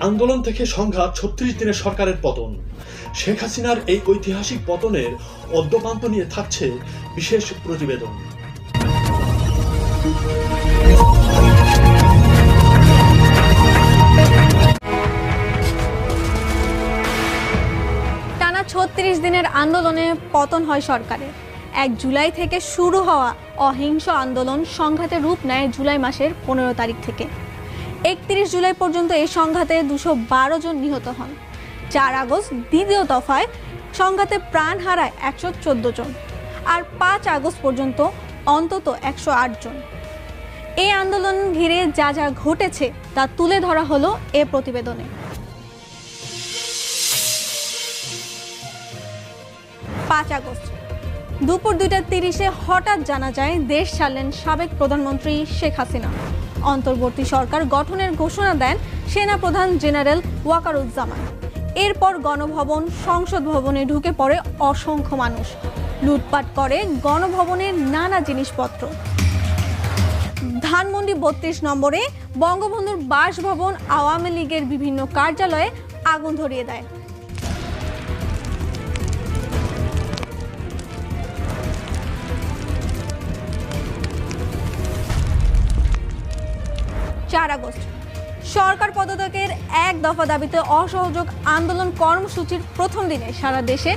আন্দোলন থেকে সংঘাত ছত্রিশ দিনের সরকারের পতন। শেখ হাসিনার এই ঐতিহাসিক পতনের অদ্যপান্ত নিয়ে থাকছে বিশেষ প্রতিবেদন। টানা ছত্রিশ দিনের আন্দোলনে পতন হয় সরকারের। এক জুলাই থেকে শুরু হওয়া অহিংস আন্দোলন সংঘাতে রূপ নেয় জুলাই মাসের পনেরো তারিখ থেকে। একত্রিশ জুলাই পর্যন্ত এই সংঘাতে দুশো বারো জন নিহত হন। চার আগস্ট দ্বিতীয় দফায় সংঘাতে প্রাণ হারায় একশো চোদ্দ জন আর পাঁচ আগস্ট পর্যন্ত অন্তত একশো আট জন। এই আন্দোলন ঘিরে যা যা ঘটেছে তা তুলে ধরা হলো এ প্রতিবেদনে। পাঁচ আগস্ট দুপুর দুইটা তিরিশে হঠাৎ জানা যায় দেশ ছাড়লেন সাবেক প্রধানমন্ত্রী শেখ হাসিনা। অন্তর্বর্তী সরকার গঠনের ঘোষণা দেন সেনা প্রধান জেনারেল ওয়াকারুজ্জামান। এরপর গণভবন, সংসদ ভবনে ঢুকে পড়ে অসংখ্য মানুষ। লুটপাট করে গণভবনের নানা জিনিসপত্র। ধানমন্ডি বত্রিশ নম্বরে বঙ্গবন্ধুর বাসভবন আওয়ামী লীগের বিভিন্ন কার্যালয়ে আগুন ধরিয়ে দেয়। চার আগস্ট। সরকার পদত্যাগের এক দফা দাবিতে অসহযোগ আন্দোলন কর্মসূচির প্রথম দিনে সারা দেশে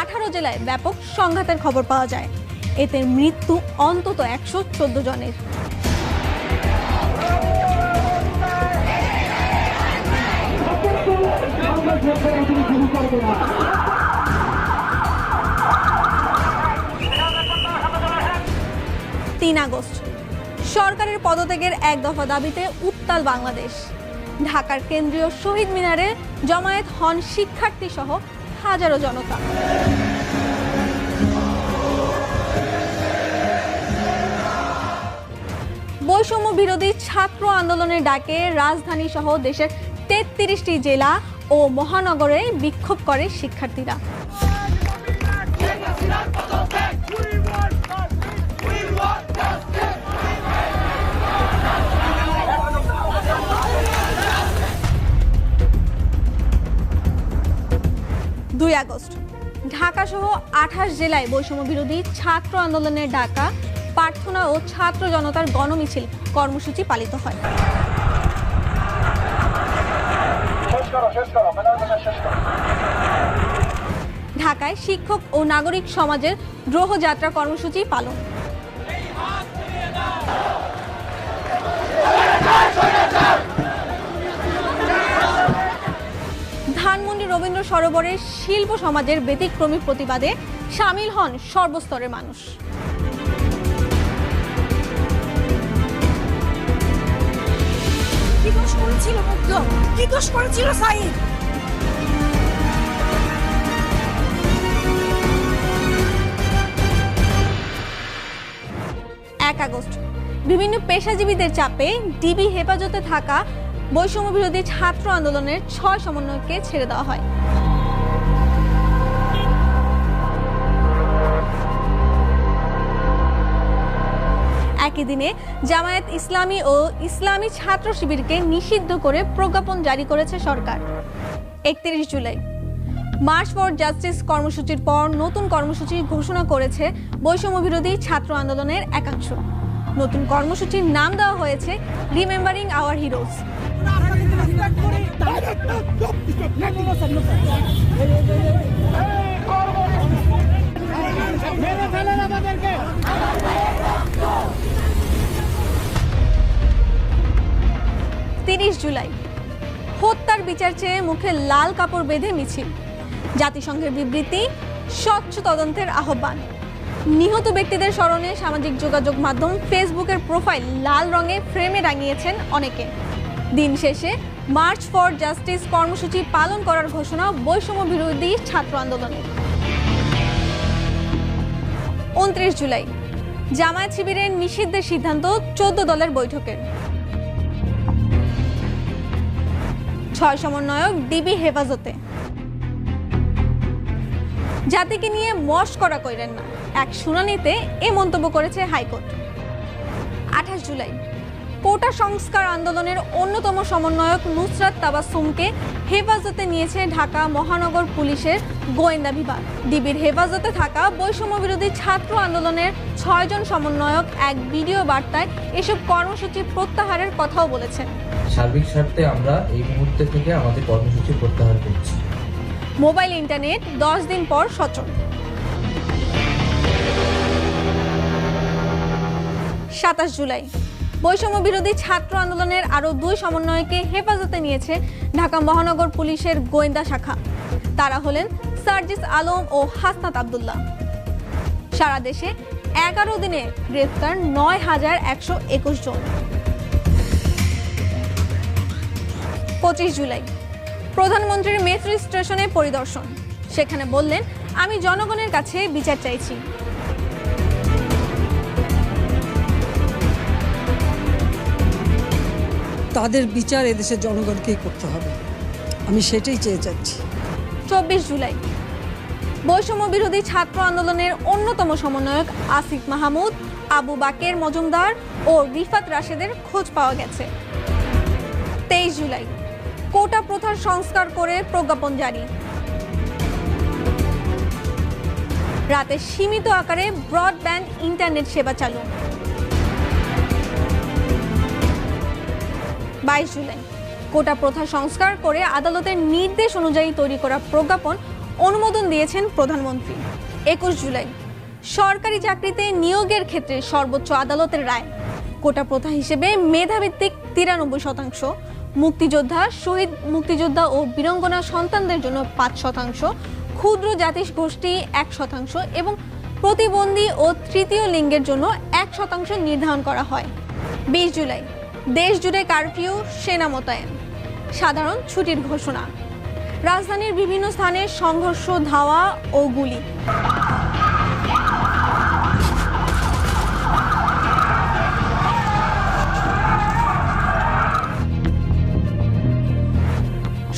আঠারো জেলায় ব্যাপক সংঘাতের খবর পাওয়া যায়। এতে মৃত্যু অন্তত একশো চোদ্দ জনের। তিন আগস্ট। সরকারের পদত্যাগের এক দফা দাবিতে উত্তাল বাংলাদেশ। ঢাকার কেন্দ্রীয় শহীদ মিনারে জমায়েত হন শিক্ষার্থী সহ হাজারো জনতা। বৈষম্য বিরোধী ছাত্র আন্দোলনের ডাকে রাজধানী সহ দেশের তেত্রিশটি জেলা ও মহানগরে বিক্ষোভ করে শিক্ষার্থীরা। দুই আগস্ট। ঢাকা সহ আঠাশ জেলায় বৈষম্য বিরোধী ছাত্র আন্দোলনের ডাকা প্রার্থনা ও ছাত্র জনতার গণমিছিল কর্মসূচি পালিত হয়। ঢাকায় শিক্ষক ও নাগরিক সমাজের গ্রহযাত্রা কর্মসূচি পালন। ধানমন্ডি রবীন্দ্র সরোবরে শিল্প সমাজের ব্যতিক্রমী প্রতিবাদে সামিল হন সর্বস্তরের মানুষ। কি দোষ করেছিল মুগ্ধ কি দোষ করেছিল সাইদ এক আগস্ট। বিভিন্ন পেশাজীবীদের চাপে ডিবি হেফাজতে থাকা বৈষম্য বিরোধী ছাত্র আন্দোলনের ছয় সমন্বয়কে ছেড়ে দেওয়া হয়। একই দিনে জামায়াত ইসলামী ও ইসলামী ছাত্র শিবিরকে নিষিদ্ধ করে প্রজ্ঞাপন জারি করেছে সরকার। একত্রিশ জুলাই। মার্চ ফর জাস্টিস কর্মসূচির পর নতুন কর্মসূচি ঘোষণা করেছে বৈষম্য বিরোধী ছাত্র আন্দোলনের একাংশ। নতুন কর্মসূচির নাম দেওয়া হয়েছে রিমেম্বারিং আওয়ার হিরোজ তিরিশ জুলাই। হত্যার বিচার চেয়ে মুখে লাল কাপড় বেঁধে মিছিল। জাতিসংঘের বিবৃতি, স্বচ্ছ তদন্তের আহ্বান। নিহত ব্যক্তিদের স্মরণে সামাজিক যোগাযোগ মাধ্যম ফেসবুকের প্রোফাইল লাল রঙে ফ্রেমে রাঙিয়েছেন অনেকে। দিন শেষে মার্চ ফর জাস্টিস কর্মসূচি পালন করার ঘোষণা বৈষম্য বিরোধী ছাত্র আন্দোলনের উনত্রিশ জুলাই, জামায়াত শিবিরের নিষিদ্ধের সিদ্ধান্ত চোদ্দ দলের বৈঠকের। ছয় সমন্বয়ক ডিবি হেফাজতে। জাতিকে নিয়ে মশ করা কইরেন না। এক শুনানিতে এ মন্তব্য করেছে হাইকোর্ট। আঠাশ জুলাই কোটা সংস্কার আন্দোলনের অন্যতম সমন্বয়ক নুসরাত তাবাসুমকে হেফাজতে নিয়েছে ঢাকা মহানগর পুলিশের গোয়েন্দা বিভাগ। ডিবির হেফাজতে থাকা বৈষম্য বিরোধী ছাত্র আন্দোলনের ছয়জন সমন্বয়ক এক ভিডিও বার্তায় এসব কর্মসূচি প্রত্যাহারের কথাও বলেছেন। সার্বিক স্বার্থে আমরা এই মুহূর্তে থেকে আমাদের কর্মসূচি প্রত্যাহার করছি। মোবাইল ইন্টারনেট দশ দিন পর সচল। সাতাশ জুলাই। বৈষম্য বিরোধী ছাত্র আন্দোলনের আরও দুই সমন্বয়কে হেফাজতে নিয়েছে ঢাকা মহানগর পুলিশের গোয়েন্দা শাখা। তারা হলেন সার্জিস আলম ও হাসনাত আবদুল্লাহ। সারা দেশে এগারো দিনে গ্রেফতার নয় হাজার একশো একুশ জন। পঁচিশ জুলাই, প্রধানমন্ত্রীর মেট্রো স্টেশনে পরিদর্শন। সেখানে বললেন, আমি জনগণের কাছে বিচার চাইছি। তাদের বিচার এদেশের জনগণকেই করতে হবে। আমি সেটাই চেয়ে যাচ্ছি। চব্বিশ জুলাই। বৈষম্য বিরোধী ছাত্র আন্দোলনের অন্যতম সমন্বয়ক আসিফ মাহমুদ, আবু বাকের মজুমদার ও রিফাত রাশেদের খোঁজ পাওয়া গেছে। তেইশ জুলাই। কোটা প্রথার সংস্কার করে প্রজ্ঞাপন জারি। রাতে সীমিত আকারে ব্রডব্যান্ড ইন্টারনেট সেবা চালু। বাইশ জুলাই। কোটা প্রথা সংস্কার করে আদালতের নির্দেশ অনুযায়ী তৈরি করা প্রজ্ঞাপন অনুমোদন দিয়েছেন প্রধানমন্ত্রী। একুশ জুলাই। সরকারি চাকরিতে নিয়োগের ক্ষেত্রে সর্বোচ্চ আদালতের রায়। কোটা প্রথা হিসেবে মেধাভিত্তিক তিরানব্বই শতাংশ, মুক্তিযোদ্ধা, শহীদ মুক্তিযোদ্ধা ও বীরঙ্গনা সন্তানদের জন্য পাঁচ শতাংশ, ক্ষুদ্র জাতি গোষ্ঠী এক শতাংশ এবং প্রতিবন্ধী ও তৃতীয় লিঙ্গের জন্য এক শতাংশ নির্ধারণ করা হয়। বিশ জুলাই। দেশ জুড়ে কারফিউ, সেনা মোতায়েন। সাধারণ ছুটির ঘোষণা। রাজধানীর বিভিন্ন স্থানে সংঘর্ষ, ধাওয়া ও গুলি।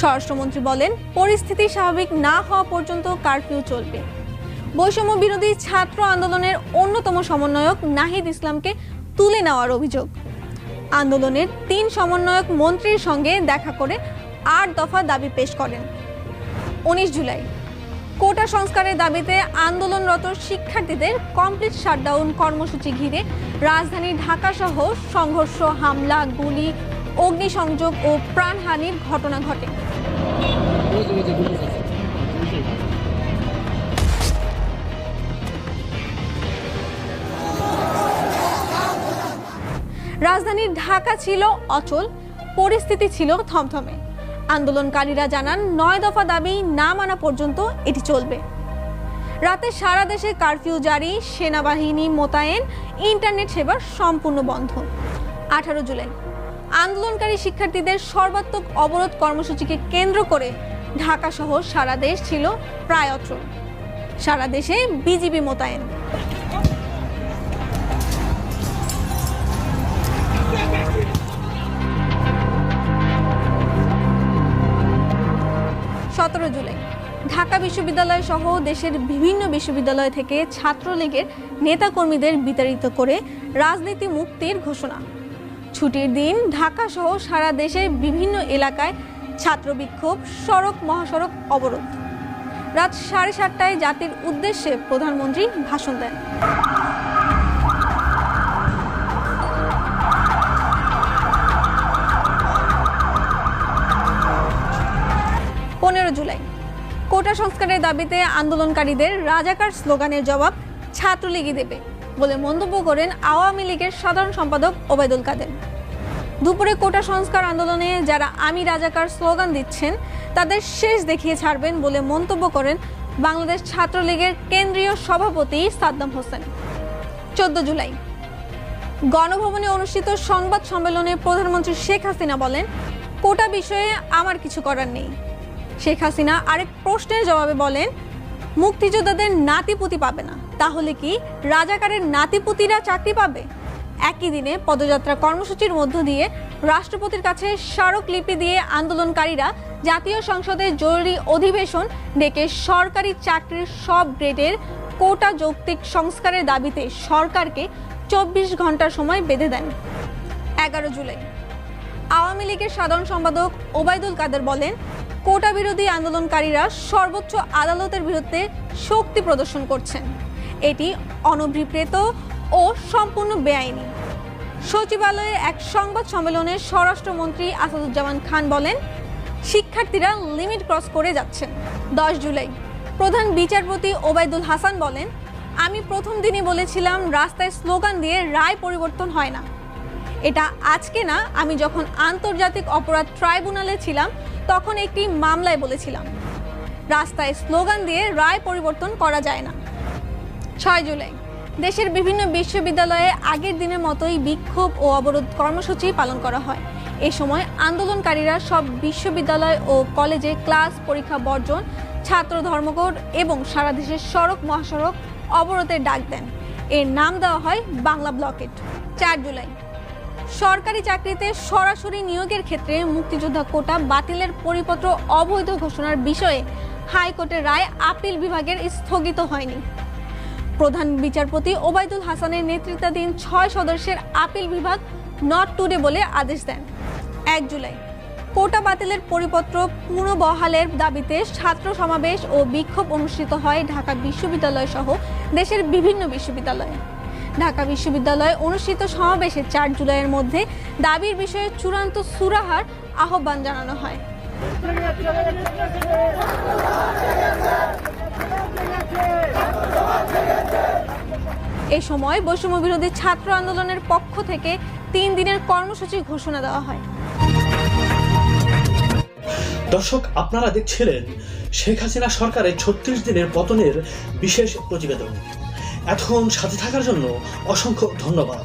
স্বরাষ্ট্রমন্ত্রী বলেন, পরিস্থিতি স্বাভাবিক না হওয়া পর্যন্ত কারফিউ চলবে। বৈষম্য বিরোধী ছাত্র আন্দোলনের অন্যতম সমন্বয়ক নাহিদ ইসলামকে তুলে নেওয়ার অভিযোগ। আন্দোলনের তিন সমন্বয়ক মন্ত্রীর সঙ্গে দেখা করে আট দফা দাবি পেশ করেন। উনিশ জুলাই, কোটা সংস্কারের দাবিতে আন্দোলনরত শিক্ষার্থীদের কমপ্লিট শাটডাউন কর্মসূচি ঘিরে রাজধানী ঢাকা সহ সংঘর্ষ, হামলা, গুলি, অগ্নিসংযোগ ও প্রাণহানির ঘটনা ঘটে। রাজধানীর ঢাকা ছিল অচল, পরিস্থিতি ছিল থমথমে। আন্দোলনকারীরা জানান, নয় দফা দাবি না মানা পর্যন্ত এটি চলবে। রাতে সারা দেশে কারফিউ জারি, সেনাবাহিনী মোতায়েন, ইন্টারনেট সেবা সম্পূর্ণ বন্ধ। আঠারো জুলাই। আন্দোলনকারী শিক্ষার্থীদের সর্বাত্মক অবরোধ কর্মসূচিকে কেন্দ্র করে ঢাকা সহ সারা দেশ ছিল প্রায় অচল। সারা দেশে বিজিবি মোতায়েন। সতেরো জুলাই। ঢাকা বিশ্ববিদ্যালয় সহ দেশের বিভিন্ন বিশ্ববিদ্যালয় থেকে ছাত্রলীগের নেতাকর্মীদের বিতাড়িত করে রাজনীতি মুক্তির ঘোষণা। ছুটির দিন ঢাকা সহ সারা দেশের বিভিন্ন এলাকায় ছাত্র বিক্ষোভ, সড়ক মহাসড়ক অবরোধ। রাত সাড়ে সাতটায় জাতির উদ্দেশ্যে প্রধানমন্ত্রী ভাষণ দেন। পনেরো জুলাই। কোটা সংস্কারের দাবিতে আন্দোলনকারীদের রাজাকার স্লোগানের জবাব ছাত্রলীগই দেবে বলে মন্তব্য করেন আওয়ামী লীগের সাধারণ সম্পাদক ওবায়দুল কাদের। দুপুরে কোটা সংস্কার আন্দোলনে যারা আমি রাজাকার স্লোগান দিচ্ছেন, তাদের শেষ দেখিয়ে ছাড়বেন বলে মন্তব্য করেন বাংলাদেশ ছাত্রলীগের কেন্দ্রীয় সভাপতি সাদ্দাম হোসেন। চোদ্দ জুলাই। গণভবনে অনুষ্ঠিত সংবাদ সম্মেলনে প্রধানমন্ত্রী শেখ হাসিনা বলেন, কোটা বিষয়ে আমার কিছু করার নেই। শেখ হাসিনা আরেক প্রশ্নের জবাবে বলেন, মুক্তিযোদ্ধাদের নাতিপুতি পাবে না। তাহলে কি রাজাকারের নাতিপুতিরা চাকরি পাবে? একই দিনে পদযাত্রা কর্মসূচির মধ্য দিয়ে রাষ্ট্রপতির কাছে স্মারকলিপি দিয়ে আন্দোলনকারীরা জাতীয় সংসদে জরুরি অধিবেশন ডেকে সরকারি চাকরির সব গ্রেডের কোটা যৌক্তিক সংস্কারের দাবিতে সরকারকে চব্বিশ ঘণ্টার সময় বেঁধে দেন। এগারো জুলাই। আওয়ামী লীগের সাধারণ সম্পাদক ওবায়দুল কাদের বলেন কোটা বিরোধী আন্দোলনকারীরা সর্বোচ্চ আদালতের বিরুদ্ধে শক্তি প্রদর্শন করছেন। এটি অনভিপ্রেত ও সম্পূর্ণ বেআইনি। সচিবালয়ে এক সংবাদ সম্মেলনে স্বরাষ্ট্রমন্ত্রী আসাদুজ্জামান খান বলেন, শিক্ষার্থীরা লিমিট ক্রস করে যাচ্ছেন। দশ জুলাই, প্রধান বিচারপতি ওবায়দুল হাসান বলেন, আমি প্রথম দিনই বলেছিলাম রাস্তায় স্লোগান দিয়ে রায় পরিবর্তন হয় না। এটা আজকে না, আমি যখন আন্তর্জাতিক অপরাধ ট্রাইব্যুনালে ছিলাম, তখন একটি মামলায় বলেছিলাম। রাস্তায় স্লোগান দিয়ে রায় পরিবর্তন করা যায় না। ছয় জুলাই, দেশের বিভিন্ন বিশ্ববিদ্যালয়ে আগের দিনের মতোই বিক্ষোভ ও অবরোধ কর্মসূচি পালন করা হয়। এ সময় আন্দোলনকারীরা সব বিশ্ববিদ্যালয় ও কলেজে ক্লাস, পরীক্ষা বর্জন, ছাত্র ধর্মঘট এবং সারা দেশের সড়ক, মহাসড়ক অবরোধের ডাক দেন। এর নাম দেওয়া হয় বাংলা ব্লকেট। চার জুলাই সরকারি চাকরিতে সরাসরি নিয়োগের ক্ষেত্রে মুক্তিযোদ্ধা কোটা বাতিলের পরিপত্র অবৈধ ঘোষণার বিষয়ে হাইকোর্টের রায় আপিল বিভাগের স্থগিত হয়নি। প্রধান বিচারপতি ওবায়দুল হাসানের নেতৃত্বাধীন ছয় সদস্যের আপিল বিভাগ নট টুডে বলে আদেশ দেন। এক জুলাই, কোটা বাতিলের পরিপত্র পুনঃবহালের দাবিতে ছাত্র সমাবেশ ও বিক্ষোভ অনুষ্ঠিত হয় ঢাকা বিশ্ববিদ্যালয় সহ দেশের বিভিন্ন বিশ্ববিদ্যালয়ে। ঢাকা বিশ্ববিদ্যালয়ে অনুষ্ঠিত সমাবেশে চার জুলাইয়ের মধ্যে দাবির বিষয়ে চূড়ান্ত সুরাহার আহ্বান জানানো হয়। এ সময় বৈষম্য বিরোধী ছাত্র আন্দোলনের পক্ষ থেকে তিন দিনের কর্মসূচি ঘোষণা দেওয়া হয়। দর্শক, আপনারা দেখছিলেন শেখ হাসিনা সরকারের ছত্রিশ দিনের পতনের বিশেষ প্রতিবেদন। এতক্ষণ সাথে থাকার জন্য অসংখ্য ধন্যবাদ।